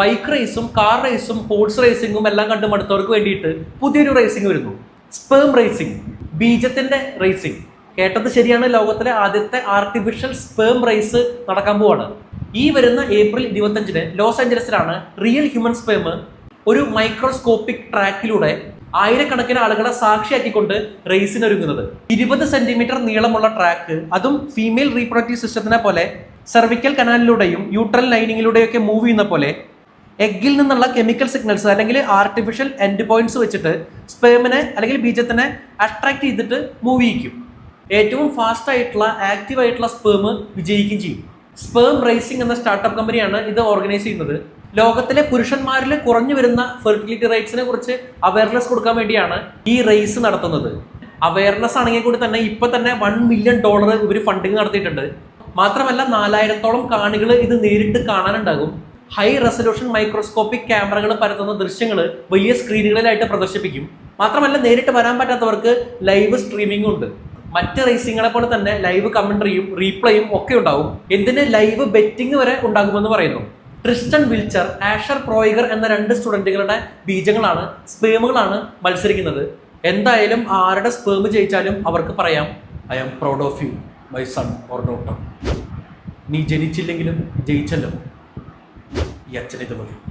Bike റേസും car റേസും horse റേസിങ്ങും എല്ലാം കണ്ടു മടുത്തവർക്ക് വേണ്ടിയിട്ട് പുതിയൊരു റേസിംഗ് വരുന്നു. സ്പേം റേസിംഗ് ബീജത്തിന്റെ റേസിംഗ് കേട്ടത് ശരിയാണ് ലോകത്തിലെ ആദ്യത്തെ ആർട്ടിഫിഷ്യൽ സ്പേം റേസ് നടക്കാൻ പോവാണ്. ഈ വരുന്ന ഏപ്രിൽ ഇരുപത്തഞ്ചിന് ലോസ് ആഞ്ചലസിലാണ് റിയൽ ഹ്യൂമൻ സ്പേം ഒരു മൈക്രോസ്കോപ്പിക് ട്രാക്കിലൂടെ ആയിരക്കണക്കിന് ആളുകളെ സാക്ഷിയാക്കിക്കൊണ്ട് റേസിനൊരുങ്ങുന്നത് ഇരുപത് സെന്റിമീറ്റർ നീളമുള്ള ട്രാക്ക് അതും ഫീമെയിൽ റീപ്രൊഡക്റ്റീവ് സിസ്റ്റത്തിനെ പോലെ സെർവിക്കൽ കനാലിലൂടെയും യൂട്രൽ ലൈനിങ്ങിലൂടെയൊക്കെ മൂവ് ചെയ്യുന്ന പോലെ എഗ്ഗിൽ നിന്നുള്ള കെമിക്കൽ സിഗ്നൽസ് അല്ലെങ്കിൽ ആർട്ടിഫിഷ്യൽ എൻഡ് പോയിന്റ്സ് വെച്ചിട്ട് സ്പേമിനെ അല്ലെങ്കിൽ ബീജത്തിനെ അട്രാക്ട് ചെയ്തിട്ട് മൂവ് ചെയ്യിക്കും. ഏറ്റവും ഫാസ്റ്റ് ആയിട്ടുള്ള ആക്റ്റീവ് ആയിട്ടുള്ള സ്പേം വിജയിക്കുകയും ചെയ്യും. സ്പേം റേസിംഗ് എന്ന സ്റ്റാർട്ടപ്പ് കമ്പനിയാണ് ഇത് ഓർഗനൈസ് ചെയ്യുന്നത്. ലോകത്തിലെ പുരുഷന്മാരിൽ കുറഞ്ഞു വരുന്ന ഫെർട്ടിലിറ്റി റേറ്റ്സിനെ കുറിച്ച് അവയർനെസ് കൊടുക്കാൻ വേണ്ടിയാണ് ഈ റേസ് നടത്തുന്നത്. അവയർനെസ് ആണെങ്കിൽ കൂടി തന്നെ ഇപ്പൊ തന്നെ വൺ മില്യൺ ഡോളർ ഇവർ ഫണ്ടിങ് നടത്തിയിട്ടുണ്ട്. മാത്രമല്ല നാലായിരത്തോളം കാണികൾ ഇത് നേരിട്ട് കാണാനുണ്ടാകും. ഹൈ റെസൊല്യൂഷൻ മൈക്രോസ്കോപ്പിക് ക്യാമറകൾ പരത്തുന്ന ദൃശ്യങ്ങൾ വലിയ സ്ക്രീനുകളിലായിട്ട് പ്രദർശിപ്പിക്കും. മാത്രമല്ല നേരിട്ട് വരാൻ പറ്റാത്തവർക്ക് ലൈവ് സ്ട്രീമിംഗ് ഉണ്ട്. മറ്റ് റേസിങ്ങളെ പോലെ തന്നെ ലൈവ് കമന്ററിയും റീപ്ലേയും ഒക്കെ ഉണ്ടാവും. എന്തിന് ലൈവ് ബെറ്റിംഗ് വരെ ഉണ്ടാകുമെന്ന് പറയുന്നു. ട്രിസ്റ്റൻ വിൽച്ചർ ആഷർ പ്രോയിഗർ എന്ന രണ്ട് സ്റ്റുഡന്റുകളുടെ ബീജങ്ങളാണ് സ്പേമുകളാണ് മത്സരിക്കുന്നത്. എന്തായാലും ആരുടെ സ്പേം ജയിച്ചാലും അവർക്ക് പറയാം I am proud of you my son or daughter നീ ജനിച്ചില്ലെങ്കിലും ജയിച്ചല്ലോ. ইয়ার চ্যানেল